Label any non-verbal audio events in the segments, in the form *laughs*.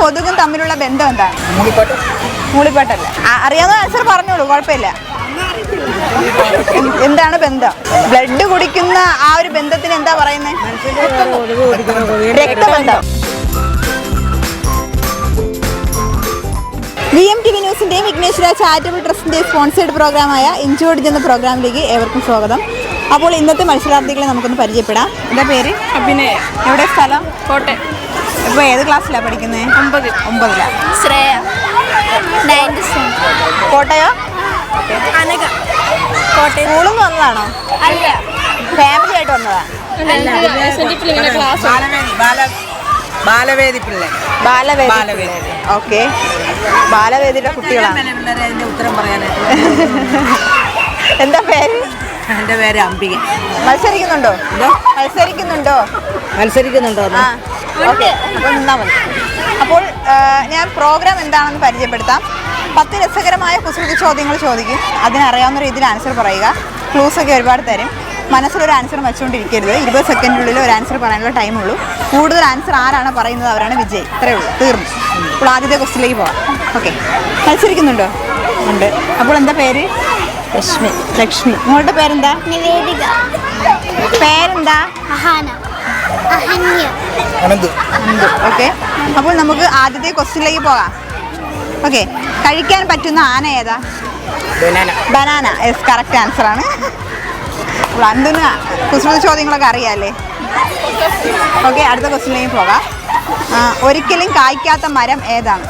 കൊതുകും തമ്മിലുള്ള ബന്ധം എന്താണ് മൂളിപ്പാട്ടല്ല. അറിയാവുന്ന ആൻസർ പറഞ്ഞോളൂ കുഴപ്പമില്ല. എന്താണ് ബന്ധം? ബ്ലഡ് കുടിക്കുന്ന ആ ഒരു ബന്ധത്തിന് എന്താ പറയുന്നത് രക്തബന്ധം. വി എം ടി വി ന്യൂസിന്റെയും വിഘ്നേശ്വര ചാരിറ്റബിൾ ട്രസ്റ്റിന്റെയും സ്പോൺസേഡ് പ്രോഗ്രാമായ ഇഞ്ചോടിജ് എന്ന പ്രോഗ്രാമിലേക്ക് ഏവർക്കും സ്വാഗതം. അപ്പോൾ ഇന്നത്തെ മത്സരാർത്ഥികളെ നമുക്കൊന്ന് പരിചയപ്പെടാം. എന്താ പേര്? അഭിനയ. എവിടെ സ്ഥലം? കോട്ടയം. ഇപ്പോൾ ഏത് ക്ലാസ്സിലാണ് പഠിക്കുന്നത് ഒമ്പത് ഒമ്പതിലാണ് ശ്രേയ. നയൻത് കോട്ടയോ? അനഘ. കോട്ടയം. സ്കൂളിൽ നിന്ന് വന്നതാണോ? അല്ല. ഫാമിലി ആയിട്ട് വന്നതാ? ബാലവേദി ബാല ബാലവേദി പിള്ളേർ ബാലവേദി ബാലവേദി. ഓക്കെ ബാലവേദിയുടെ കുട്ടികളാണ് ഉത്തരം പറയാനായിട്ട് *laughs* എന്താ പേര്? എന്റെ പേര് അംബിക. മത്സരിക്കുന്നുണ്ടോ? മത്സരിക്കുന്നുണ്ടോ? മത്സരിക്കുന്നുണ്ടോ ഓക്കെ മതി. അപ്പോൾ ഞാൻ പ്രോഗ്രാം എന്താണെന്ന് പരിചയപ്പെടുത്താം. പത്ത് രസകരമായ കുസൃതി ചോദ്യങ്ങൾ ചോദിക്കും. അതിനറിയാവുന്ന രീതിയിൽ ആൻസർ പറയുക. ക്ലൂസ് ഒക്കെ ഒരുപാട് തരും. മനസ്സിലൊരു ആൻസർ വെച്ചുകൊണ്ടിരിക്കരുത്. ഇരുപത് സെക്കൻഡിനുള്ളിൽ ഒരു ആൻസർ പറയാനുള്ള ടൈമുള്ളൂ കൂടുതൽ ആൻസർ ആരാണ് പറയുന്നത് അവരാണ് വിജയ്. ഇത്രയേ ഉള്ളൂ. തീർന്നു. അപ്പോൾ ആദ്യത്തെ ക്വസ്റ്റിലേക്ക് പോവാം ഓക്കെ. മത്സരിക്കുന്നുണ്ടോ? ഉണ്ട്. അപ്പോൾ എന്താ പേര്? ലക്ഷ്മി. ലക്ഷ്മി. നിങ്ങളുടെ പേരെന്താ? നിവേദിക. പേരെന്താ? അഹാന. അഹന്യ. അനന്ത്. ഓക്കെ. അപ്പോൾ നമുക്ക് ആദ്യത്തെ ക്വസ്റ്റ്യനിലേക്ക് പോകാം. ഓക്കെ. കഴിക്കാൻ പറ്റുന്ന ആന ഏതാ? ബനാന. യെസ് കറക്റ്റ് ആൻസർ ആണ്. അന്തിന് കുസൃതി ചോദ്യങ്ങളൊക്കെ അറിയാമല്ലേ ഓക്കെ അടുത്ത ക്വസ്റ്റ്യനിലേക്ക് പോകാം. ഒരിക്കലും കായ്ക്കാത്ത മരം ഏതാണ്?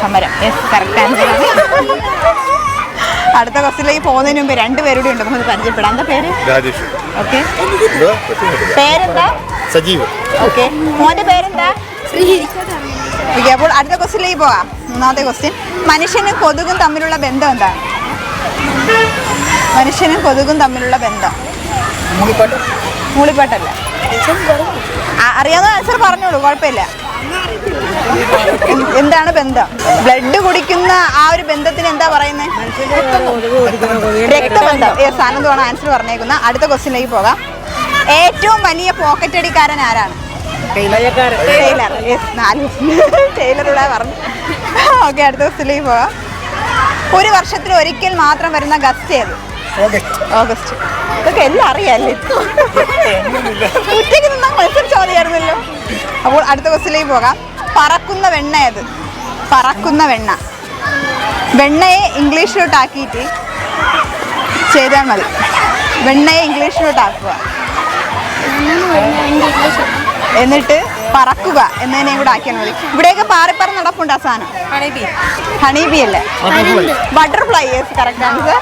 സമരം. യെസ് കറക്റ്റ് ആൻസർ ആണ്. അടുത്ത ബസ്സിലേക്ക് പോകുന്നതിന് മുമ്പ് രണ്ട് പേരുടെ ഉണ്ട്. നമുക്ക് പരിചയപ്പെടാം. എന്താ പേര്? രാജേഷ്. ഓക്കെ. പേരെന്താ? സജീവ്. ഓക്കെ. മോന്റെ പേരെന്താ? ഓക്കെ അപ്പോൾ അടുത്ത ക്വസ്റ്റിലേക്ക് പോവാം മൂന്നാമത്തെ ക്വസ്റ്റ്യൻ. മനുഷ്യനും കൊതുകും തമ്മിലുള്ള ബന്ധം എന്താ മനുഷ്യനും കൊതുകും തമ്മിലുള്ള ബന്ധം. മൂളിപ്പാട്ടല്ല. അറിയാവുന്ന ആൻസർ പറഞ്ഞോളൂ. കുഴപ്പമില്ല. എന്താണ് ബന്ധം? ബ്ലഡ് കുടിക്കുന്ന ആ ഒരു ബന്ധത്തിന് എന്താ പറയുന്നത് രക്തബന്ധം. ആനന്ദമാണ് ആൻസർ പറഞ്ഞേക്കുന്ന അടുത്ത ക്വസ്റ്റ്യനിലേക്ക് പോകാം. ഏറ്റവും വലിയ പോക്കറ്റ് അടിക്കാരൻ ആരാണ്? ടൈലർ നാല്. പറഞ്ഞു. ഓക്കെ അടുത്ത ക്വസ്റ്റിലേക്ക് പോകാം. ഒരു വർഷത്തിൽ ഒരിക്കൽ മാത്രം വരുന്ന ഗസ്റ്റ് ഏത്? ഓഗസ്റ്റ്. ഇതൊക്കെ എല്ലാം അറിയാല്ലേ? ഉച്ചയ്ക്ക് നിന്നാൽ മത്സരിച്ച് മതിയായിരുന്നല്ലോ അപ്പോൾ അടുത്ത ക്വസ്റ്റിലേക്ക് പോകാം. പറക്കുന്ന വെണ്ണ ഏത് പറക്കുന്ന വെണ്ണ. വെണ്ണയെ ഇംഗ്ലീഷിലോട്ടാക്കിയിട്ട് ചെയ്താൽ മതി. വെണ്ണയെ ഇംഗ്ലീഷിലോട്ടാക്കുക. എന്നിട്ട് പറക്കുക എന്നതിനെയും കൂടെ ആക്കിയാൽ മതി. ഇവിടെയൊക്കെ പാറിപ്പറ നടപ്പുണ്ട് ആ സാധനം. ഹണി ബി അല്ലേ? ബട്ടർഫ്ലൈ കറക്റ്റ് ആൻസർ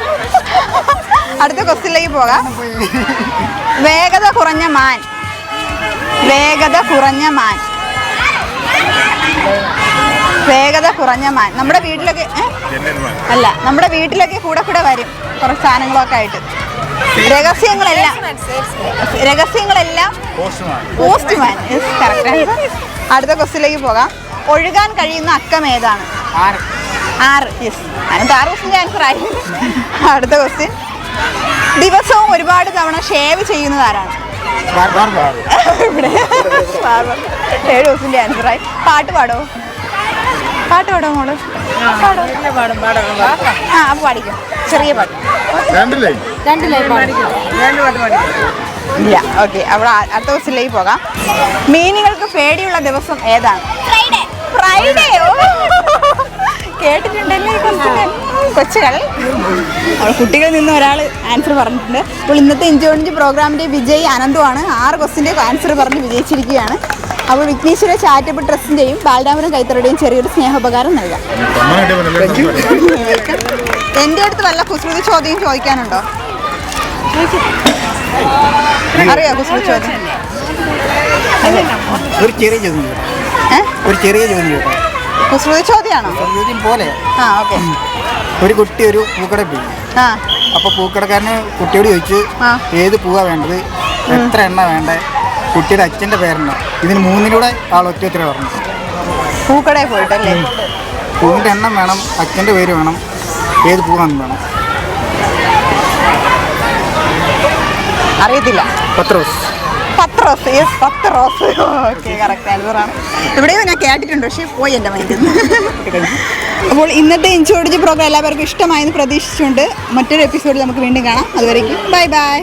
അടുത്ത ക്വസ്റ്റിലേക്ക് പോകാം. വേഗത കുറഞ്ഞ മാൻ. വേഗത കുറഞ്ഞ മാൻ. വേഗത കുറഞ്ഞ മാൻ. നമ്മുടെ വീട്ടിലൊക്കെ അല്ല നമ്മുടെ വീട്ടിലൊക്കെ കൂടെ കൂടെ വരും കുറച്ച് സാധനങ്ങളൊക്കെ ആയിട്ട്. രഹസ്യങ്ങളെല്ലാം രഹസ്യങ്ങളെല്ലാം പോസ്റ്റ്മാൻ. അടുത്ത ക്വസ്റ്റിലേക്ക് പോകാം. ഒഴുകാൻ കഴിയുന്ന അക്കം ഏതാണ്? ആറ്. യെസ് അതിനകത്ത് ആറ് ക്വസ്റ്റിന്റെ ആൻസർ ആയി. അടുത്ത ക്വസ്റ്റ്യൻ ദിവസവും ഒരുപാട് തവണ ഷേവ് ചെയ്യുന്നത് ആരാണ് ഇവിടെ. ഏഴ് ക്വസ്റ്റിന്റെ ആൻസറായി പാട്ട് പാടോ? പാട്ട് പാടോ മോൾ? പാടോ? ആ അപ്പോൾ പാടിക്കോ. ചെറിയ പാട്ട്. ഇല്ല ഓക്കെ. അവിടെ അടുത്ത ദിവസത്തിലേക്ക് പോകാം. മീനുകൾക്ക് പേടിയുള്ള ദിവസം ഏതാണ്? ഫ്രൈഡേ ഫ്രൈഡേ ഓ. കേട്ടിട്ടുണ്ടല്ലേ? കൊച്ചുകൾ. കുട്ടികളിൽ നിന്ന് ഒരാൾ ആൻസർ പറഞ്ഞിട്ടുണ്ട്. അപ്പോൾ ഇന്നത്തെ ഇഞ്ചോണിന്റെ പ്രോഗ്രാമിന്റെ വിജയ് അനന്തുമാണ് ആറ് ക്വസ്റ്റിന്റെ ആൻസർ പറഞ്ഞ് വിജയിച്ചിരിക്കുകയാണ്. അപ്പോൾ വിഘ്നേശ്വര ചാരിറ്റബിൾ ട്രസ്റ്റിന്റെയും ബാലരാമരം കൈത്തറയുടെയും ചെറിയൊരു സ്നേഹോപകാരം നൽകാം. എന്റെ അടുത്ത് വല്ല കുസൃതി ചോദ്യം ചോദിക്കാനുണ്ടോ? അറിയാം കുസൃതി ചോദ്യം? ഒരു ചെറിയ ചോദ്യം ഒരു ചെറിയ ചോദ്യം ചോദ്യം കുസൃതി ചോദ്യമാണോ? ചോദ്യം പോലെ. ആ ഓക്കെ. ഒരു കുട്ടി ഒരു പൂക്കട പോയി ആ. അപ്പോൾ പൂക്കടക്കാരന് കുട്ടിയോട് ചോദിച്ചു ആ. ഏത് പൂവാ വേണ്ടത്? എത്ര എണ്ണ വേണ്ടേ? കുട്ടിയുടെ അച്ഛന്റെ പേരെണ്ണ ഇതിന് മൂന്നിലൂടെ ആൾ ഒറ്റ ഒത്തിരി പറഞ്ഞു. പൂക്കടയിൽ പോയിട്ടല്ലേ? പൂവിന്റെ എണ്ണം വേണം അച്ഛന്റെ പേര് വേണം ഏത് പൂവാന്ന് വേണം. അറിയത്തില്ല. പത്രോസ്. പത്രം റോസ്. യെസ് പത്ത് റോസ്. ഓക്കെ കറക്റ്റ് ആൻസറാണ് ഞാൻ കേട്ടിട്ടുണ്ട് പക്ഷേ പോയി എന്റെ മൈൻഡിൽ അപ്പോൾ ഇന്നത്തെ ഇൻചോടിച്ച് പ്രോഗ്രാം എല്ലാവർക്കും ഇഷ്ടമായെന്ന് പ്രതീക്ഷിച്ചുകൊണ്ട് മറ്റൊരു എപ്പിസോഡിൽ നമുക്ക് വീണ്ടും കാണാം. അതുവരേക്കും ബൈ ബൈ